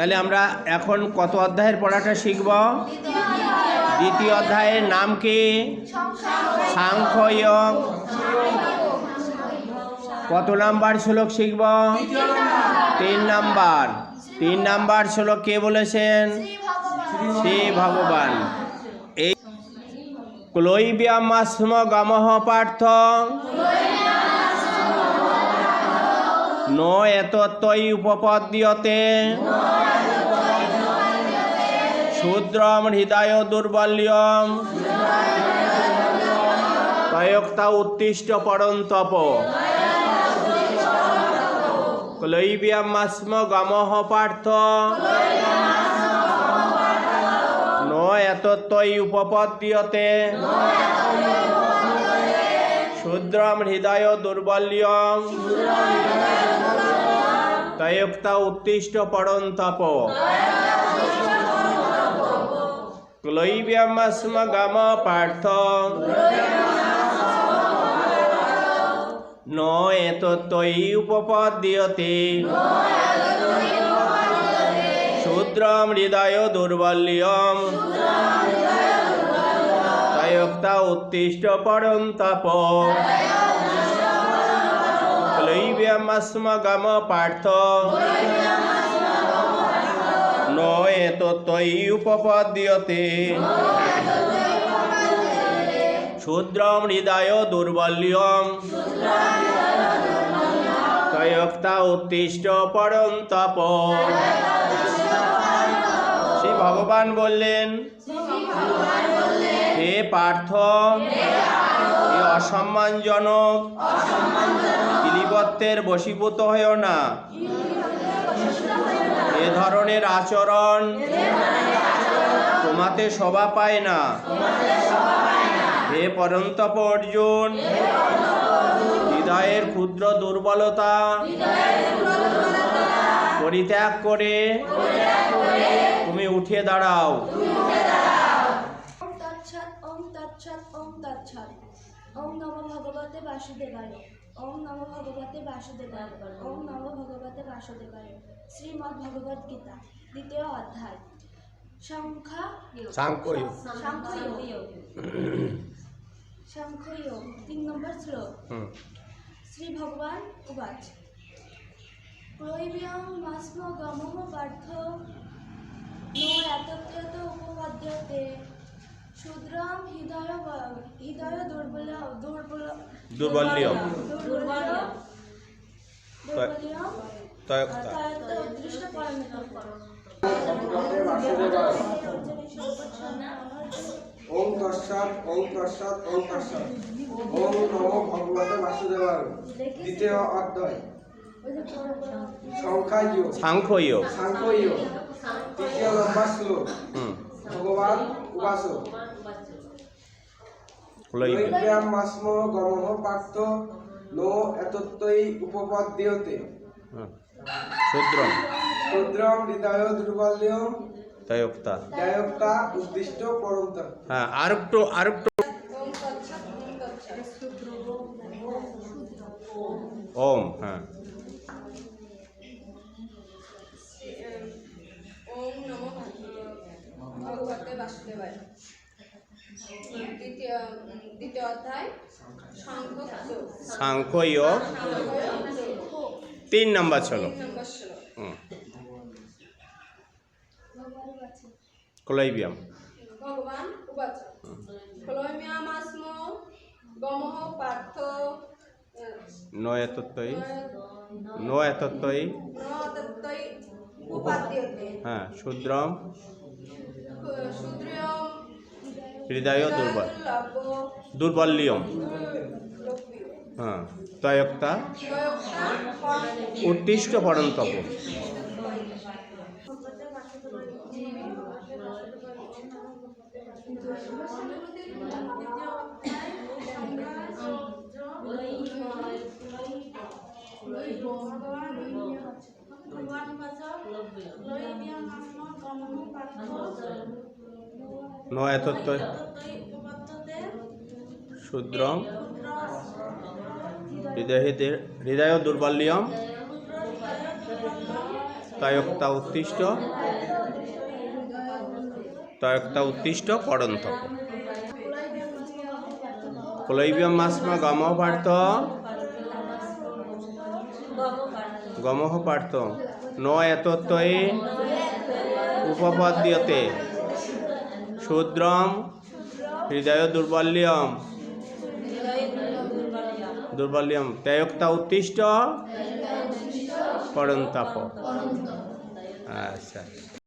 তাহলে আমরা এখন কত অধ্যায়ের পড়াটা শিখব? দ্বিতীয় অধ্যায়ের নাম কি? সাংখ্যয়োগ। কত নাম্বার শ্লোক শিখব? তিন নাম্বার। তিন নাম্বার শ্লোক কে বলেছেন? শ্রী ভগবান। এই ক্লৈব্যামাস্ম গমঃ পার্থ। ন এতত্তই উপপদ্যতে। শূদ্রম হৃদয় দুর্বল্যম। তয়োক্তা উত্তিষ্ট পরন্তপ। ক্লৈব্যামাস্ম গমঃ পার্থ। ন এতত্তই উপপদ্যতে। শূদ্রম হৃদয় দুর্বল্যম। তয়োক্তা উত্তিষ্ট পরন্তপ। ক্লৈব্যামাস্ম গম পার্থ। ন উপপদ্যতে শূদ্রম হৃদয় দুর্বল্যম। তয়োক্তা উত্তিষ্ট পরন্তপ ক্লৈব্যামাস্ম গম পার্থ। ন এতত্তই উপপদ্যতে শূদ্রম হৃদয় দুর্বল্যম। তয়োক্তা উত্তিষ্ট পরন্তপ শ্রী ভগবান বললেন, হে পার্থ অসম্মানজনক। কিলিবত্তের বশীভূত হয়েও না। এ ধরনের আচরণ তোমাতে শোভা পায় না। হে পরন্তপ অর্জুন হৃদয়ের ক্ষুদ্র দুর্বলতা পরিত্যাগ করে তুমি উঠে দাঁড়াও। ওম তৎসৎ ওম তৎসৎ, ওম ভগবতে বাসুদেবায়। ওম নম ভগবতে বাসুদেবায় ওম নম ভগবতে বাসুদেবায় শ্রীমদ্ ভগবদ গীতা দ্বিতীয় অধ্যায়। সংখ্যা সাংখ্যয়োগ সাংখ্যয়োগ সাংখ্যয়োগ তিন নম্বর শ্লোক। শ্রী ভগবান উবাচ। প্রৈবিয়ং মাস্ম গমঃ পার্থ নো এতত্রত উপপদ্যতে শূদ্রম হৃদয় হৃদয় দুর্বল দুর্বল দুর্বল্যম। ওম তৎসৎ ওম তৎসৎ ওম তৎসৎ। ওম নমো ভগবতে বাসুদেবায়। দ্বিতীয় অধ্যায়। সংখ্যা যোগ। সাংখ্য তৃতীয় নম্বর শ্লোক। হুম। উবাস ক্লৈব্য ব্যায়ামাস্ম গমঃ পার্থ নো এতত্তই উপপদ্যতে। শূদ্রম ক্ষুদ্রম হৃদয় দুর্বল্যম তয়োক্তা দয়ক্তা উদ্দিষ্ট পরন্ত হ্যাঁ আর একটু আর একটু ওম হ্যাঁ ভগবতে বাসুদেবায়। দ্বিতীয় দ্বিতীয় অধ্যায় সংখ্যক যোগ তিন নম্বর শ্লোক। ক্লৈব্যাম ভগবান উবাচ ক্লৈম্যামাস্ম গমঃ পার্থ ন এতত্তই ন এতত্তই উপাদ্যতে। হ্যাঁ শূদ্রম। হৃদয় দুর্বল। দুর্বল্যম দুর্লভ্য হ্যাঁ তয়োক্তা দয়ক্তা পরম উত্তিষ্ট পরন্তপ ন এতত্তই শূদ্রম হৃদয় হৃদয় দুর্বল্যম তয়োক্তা উত্তিষ্ট তয়োক্তা উত্তিষ্ট পড়ন্তপ ক্লৈবিয়ম মাস্ম গমঃ পার্থ গমঃ পার্থ ন এতত্বয়ে উপপদ্যতে। শূদ্রম হৃদয় দুর্বল্যম। দুর্বল্যম। ত্যায়ক্তা উত্তিষ্ট পরন্তাপ। আচ্ছা।